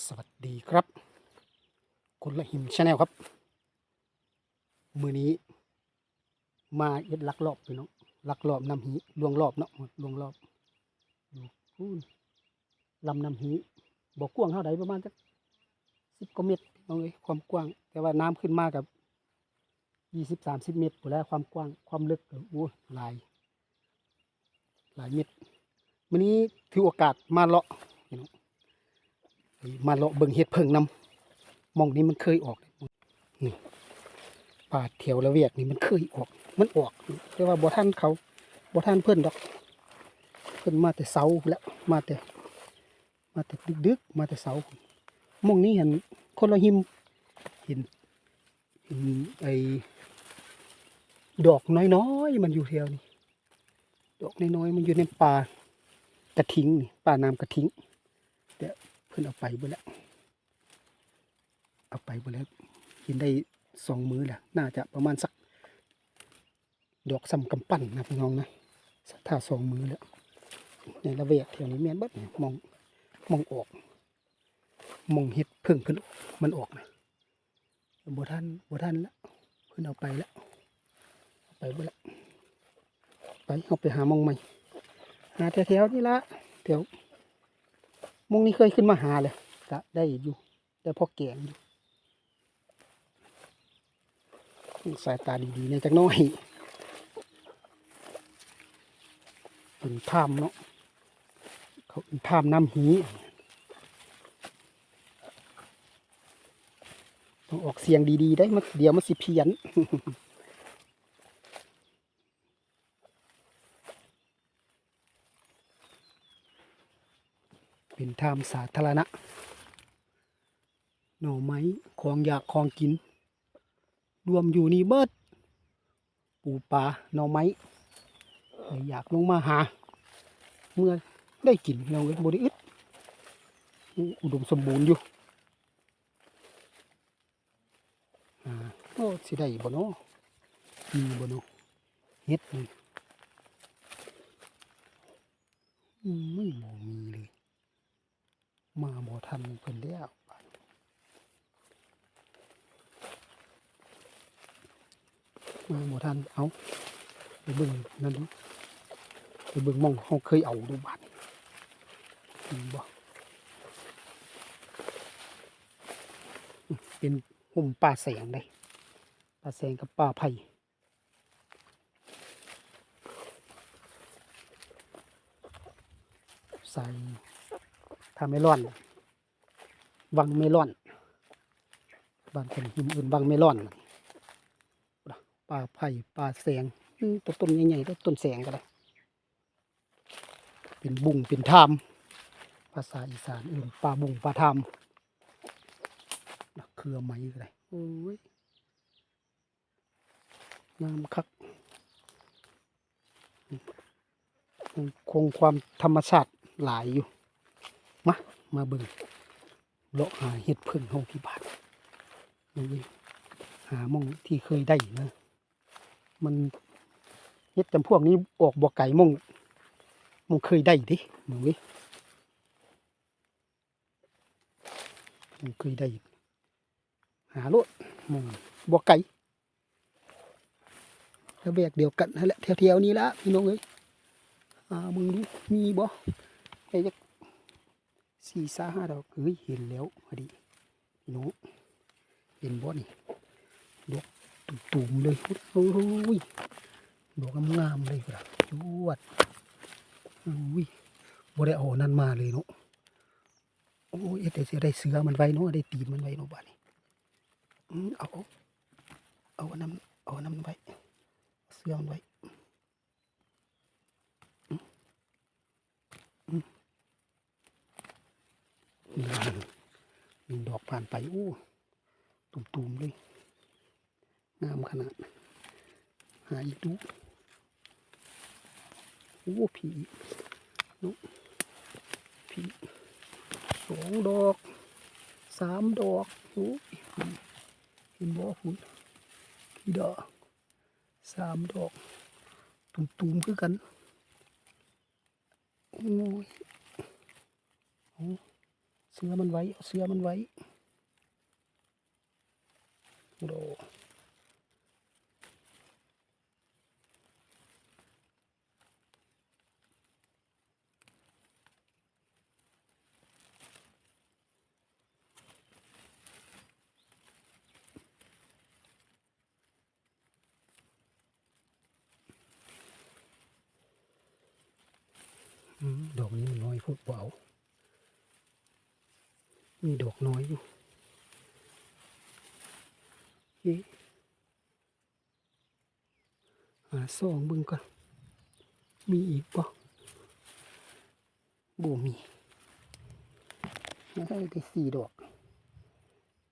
สวัสดีครับคุณละหิมชาแนลครับ มือนี้ มาเอ็ดลักรอบพี่น้องลักรอบนำหีลวงรอบเนาะลวงรอบดูพูนลำนำหีบอกกว้างเท่าใดประมาณสักสิบกว่าเมตรน้องเลยความกว้าง แต่ว่าน้ำขึ้นมากับยี่สิบสามสิบเมตรหมดแล้วความกว้างความลึกโอ้หลาย หลายเมตรมื้อนี้ถือโอกาสมาเลาะพี่น้อง มาเลาะเบิ่งเห็ดเพิ่งนำหมองนี้มันเคยออกนี่ป่าแถวละเวียดนี่มันเคยออก มันออกแต่ว่าบ่ท่านเขาบ่ท่านเพิ่อนดอก เพิ่อนมาแต่เสาแล้วมาแต่ มาแต่ดึกๆมาแต่เสามองนี้เห็นคนละหิมเห็นเห็นไอ้ดอกน้อยๆมันอยู่แถวนี้ดอกน้อยๆมันอยู่ในป่ากระทิงนี่ป่าน้ำกระทิง เพิ่นเอาไปบ่แล้วเอาไปบ่แล้วกินได้สองมื้อแหละน่าจะประมาณสัก ดอกซ้ำกำปั้นนะพี่น้องนะถ้าสองมื้อแล้วในละเวกแถวนี้แม่นบิดเนี่ยมองมองออกมองเห็ดเพิ่งเพิ่นมันออกนะบ่ทันบ่ทันแล้วเพิ่นเอาไปแล้วเอาไปบ่แล้วไปเอาไปหามองใหม่หาแถวๆนี่ละแถว มงนี้เคยขึ้นมาหาเลยก็ได้อยู่ได้พอแกงอยู่สายตาดีๆในจักน้อยเป็นถ้ำเนาะเขาเป็นถ้ำน้ำหีต้องออกเสียงดีๆได้มันเดี๋ยวมันสิเพี้ยน เป็นถ้ำสาธารณะ หน่อไม้ของอยากของกิน รวมอยู่นี่เบิด ปูปลาหน่อไม้อยากลงมาหา เมื่อได้กินเราเลยบริอึดอุดมสมบูรณ์อยู่อ่าโอ้สิได้บ่เนาะมีบ่เนาะเฮ็ดนี่อืมไม่บ่มีเลย มาบ่ทันเพิ่นแล้วมาบ่ทันเอาไปเบิ่งนั่นดูไปเบิ่งมองเฮาเคยเอาดูบัดมีบ่เป็นหุ่มป่าแสงเลยป่าแสงกับป่าไผ่ใส่าเมลอน วังเมลอน บ้านคนหิมอื่นวังเมลอนป่าไผ่ป่าแสงต้นต้นใหญ่ๆต้นต้นแสงก็ได้ เป็นบุงเป็นทามภาษาอีสานอื่นป่าบุงป่าทามเครือไม้ก็ได้โอ้ยงามคักยังคงความธรรมชาติหลายอยู่ มามาเบิ่งเลาะหาเห็ดเพิ่งเฮาที่บ้านนี่หามองที่เคยได้นะ มันเห็ดจำพวกนี้ออกบ่ไก่มองมองเคยได้ดิมึงเว้ยมองเคยได้ หาโลดมองบ่ไก่แล้วแบกเดียวกันนั่นแหละแถวๆนี้ละพี่น้องเอ้ยอ่ามึงดูมีบ่ไอ้จะ สี่สาห้าดอกเฮ้ยเห็นแล้วพอดีพี่น้องเห็นบ่นี่ดอกตุ่มๆเลยโอ้ยดอกงามๆเลยครับจวดโอ้ยบ่ได้เอานั่นมาเลยเนาะโอ้ยเอ็ดได้เสียได้เสือมันไว้เนาะได้ตีมันไว้เนาะบ้านนี้อืมเอาเอาน้ำเอาน้ำไว้เสือมันไว้ นี่ห นึ่งดอกผ่านไปโอ้ตุ่มๆเลยงามขนาด หาอีกดูโอ้ผีนุผีสองดอกสามดอกโอ้ยเห็นบ่คุณกี่ดอกสามดอก ตุ่มๆคือกัน โอ้ยโอ้ เสือมันไว้เสือมันไว้โดดอกนี้มันน้อยพูดเบา มีดอกน้อยอยู่เอ๊ะหาซองบึงก่อน มีอีกปะบ่มีได้ไปสี่ดอก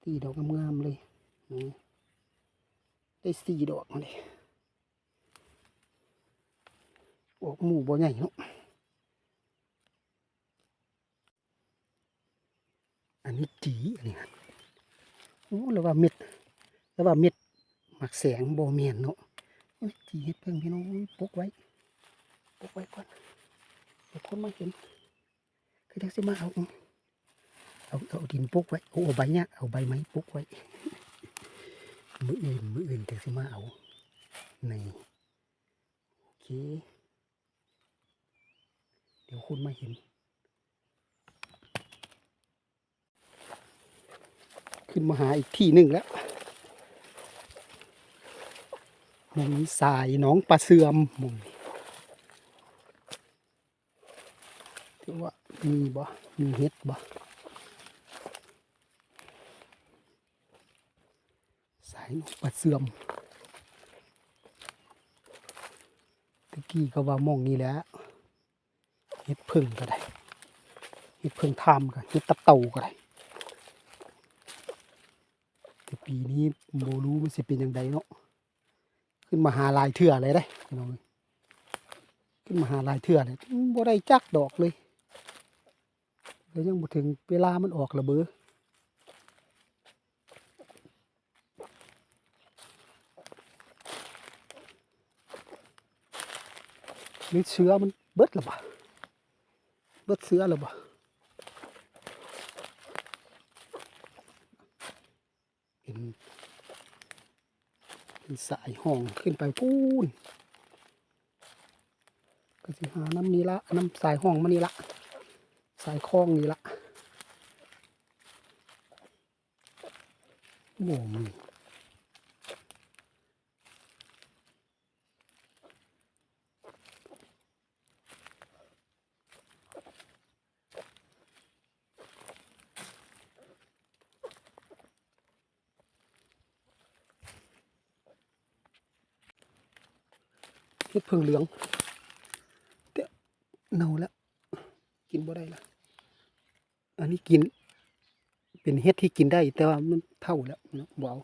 สี่ดอกงามๆเลยนี่ได้สี่ดอกเลยออกหมู่บ่ใหญ่เนาะ อันนี้จีอันนี้ครับโอ้แล้วว่าเม็ดแล้วว่าเม็ดหมักแสงโบเมียนเนาะโอ้ยจีเฮ็ดเพิ่งพี่น้องปกไว้ปกไว้ก่อนเดี๋ยวคนมาเห็นคือจังสิมาเอาเอาเอาดินปกไว้เอาใบเนี้ยเอาใบไม้ปกไว้มืออื่นมืออื่นจังสิมาเอาในโอเคเดี๋ยวคนมาเห็น ขึ้นมาหาอีกที่หนึ่งแล้วมองนี้สายน้องปลาเสื่อมมองนี้ที่ว่ามีบ่มีเห็ดบ่สายหนองปลาเสื่อมตะกี้ก็ว่ามองนี้แล้วเห็ดพึ่งก็ได้เห็ดพึ่งทามก็เห็ดตะเต่าก็ได้ แต่ปีนี้โบรู้มันสิเป็นยังไงเนาะขึ้นมาหาลายเถื่อเลยได้พี่น้องขึ้นมาหาลายเถื่อเลยบ่ได้จักดอกเลยแล้วยังบ่ถึงเวลามันออกระเบ้อหรือเชื้อมันเบิดหรือเปล่าเบิดเชื้อหรือเปล่า เป็นเป็น สายห้องขึ้นไปพูนก็สิหาน้ำนี้ละน้ำสายห้องมานี่ละสายคลองนี่ละโอ้มีเห็ พิ่งเหลืองเดี๋ยวเน่าแล้วกินบ่ได้ละอันนี้กิน เป็นเห็ดที่กินได้ แต่ว่ามันเท่าแล้วเนาะบ่เอา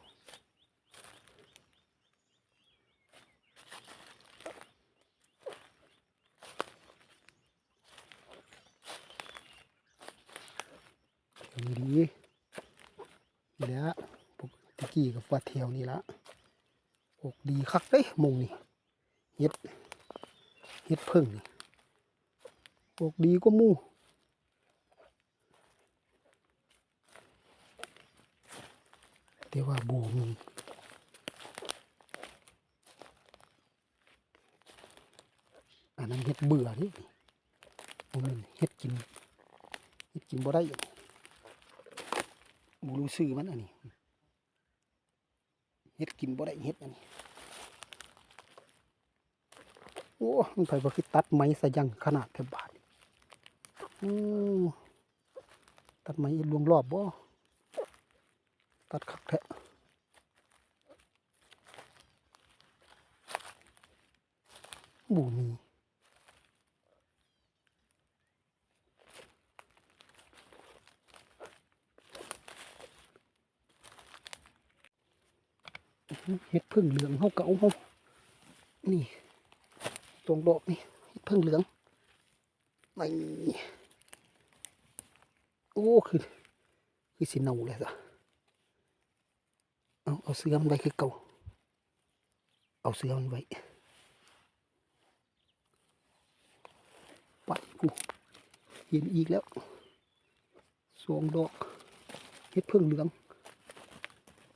ดีแล้วปกตะกี้กับว่าแถวนี้ละปกดีคักเด้ยมงนี่ เห็ดเห็ดพิ่งนี่ปกดีก็มู่แต่ว่าบูมีอันนั้นเฮ็ดเบื่อนี่บ่แมันเฮ็ดกินเฮ็ดกินบ่ได้บูรู้ชื่อมันอันนี้เฮ็ดกินบ่ได้เฮ็ดอันนี้ โอ้มันไปบ่คือตัดไม้ซะยังขนาดแทบบาดโอ้ตัดไม้อีลวงรอบบ่ตัดขักแทะบูมีเห็ดพึ่งเหลืองเขาเก่าเขานี่ ตรงดอกนี่เห็ดพึ่งเหลืองไม่โอ้คือคือสิเนาเลยจ้ะเอาเอาเสื้อมันไว้คือเก่าเอาเสื้อมันไว้ปัดกูเห็นอีกแล้วสสองดอกเฮ็ดเพิ่งเหลือง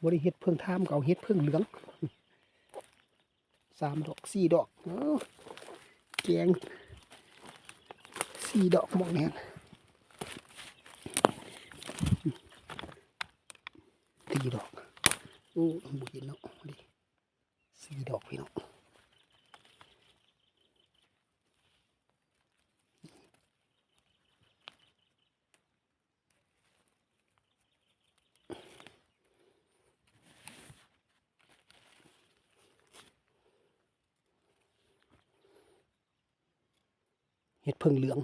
บ่ได้เฮ็ดเพิ่งทามเก็เอาเฮ็ดเพิ่งเหลืองสามดอกสี่ดอกเอ้า แกงสีดอกมองแน่นสี่ดอก โอ้บุเห็นเนาะดิสี่ดอกพี่น้อง เฮ็ดเพิ่งเหลือง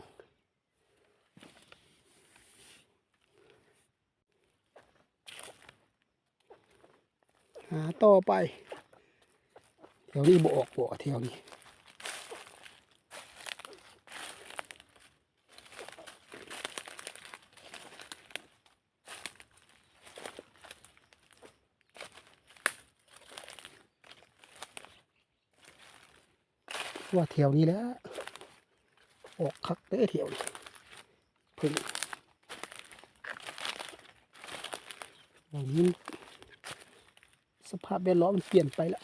หาต่อไปแถวนี้บ่ออกบ่แถวนี้ว่าแถวนี้แล้ว ออกคักเด้อแถวนี้เพิ่งอย่างนี้สภาพแวดล้อมมันเปลี่ยนไปแล้ว